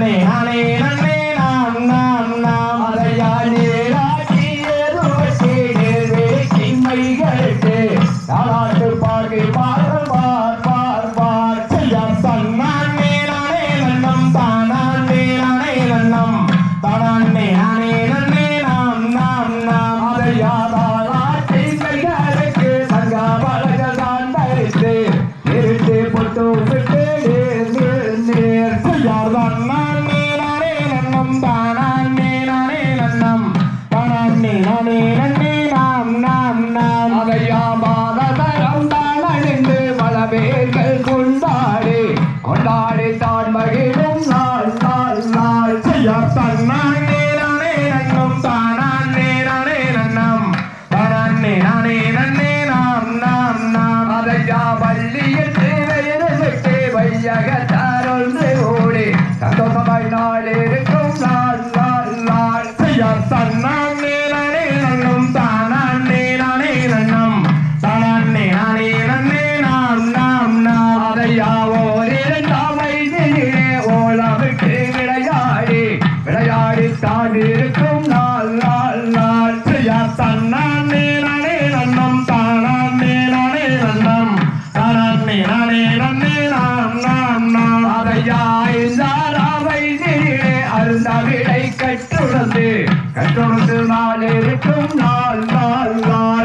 நன்னே நானே நன்னே நன்னம் தானானே நானே நன்னம் தானானே நானே நன்னே நாம் நாம் நாம். அதையா மாதரம் தான் அணிந்து மலவேர்கள் கொண்டாடி கொண்டாடி தான் மகிழும் நாள் நாள் நாள் செய்யார் தன்னானே நானே நன்னம் தானானே நானே நன்னம் நன்னே நாம் நாம் நாம் அதையா விளையாடி இருக்கும் நாள் நாள் நாள். செய்யார் தன்னானே நானே நன்னம் தானானே நானே நன்னம் தானானே நானே நன்னே நாம் நாம் நாம். அதையாய்ந்தார் அவை நீரே அருந்த விடை கற்றுணர்ந்து. கற்றுணர்ந்து நாள் இருக்கும் நாள் நாள் நாள்.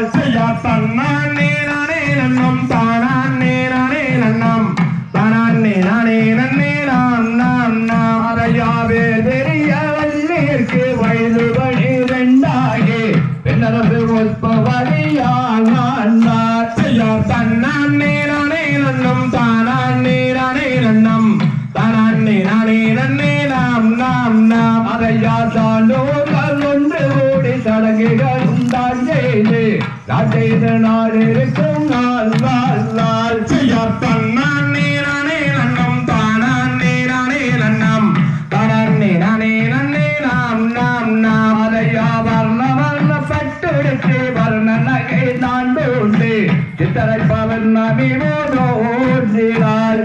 சான்றோர்கள் ஒன்று கூடி சடங்குகள் உண்டான் செய்து செய்த நாள் இருக்கும் நாள் நாள் நாள் செய்யார் தன்னானே நானே நன்னம் தானானே நானே நன்னம். தானானே நானே நன்னே நாம் நாம் நாம். அதையா வர்ண வர்ண பட்டுடுத்து வர்ண நகை தாண்டு உண்டு சித்தரை பவன் நபிவோதோ ஓடினார்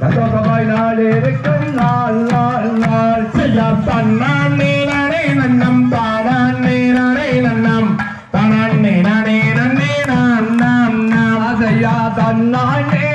சந்தோஷமாய் நாள் இருக்கும் நாள் நாள் நாள். செய்யார் தன்னானே ya are the ne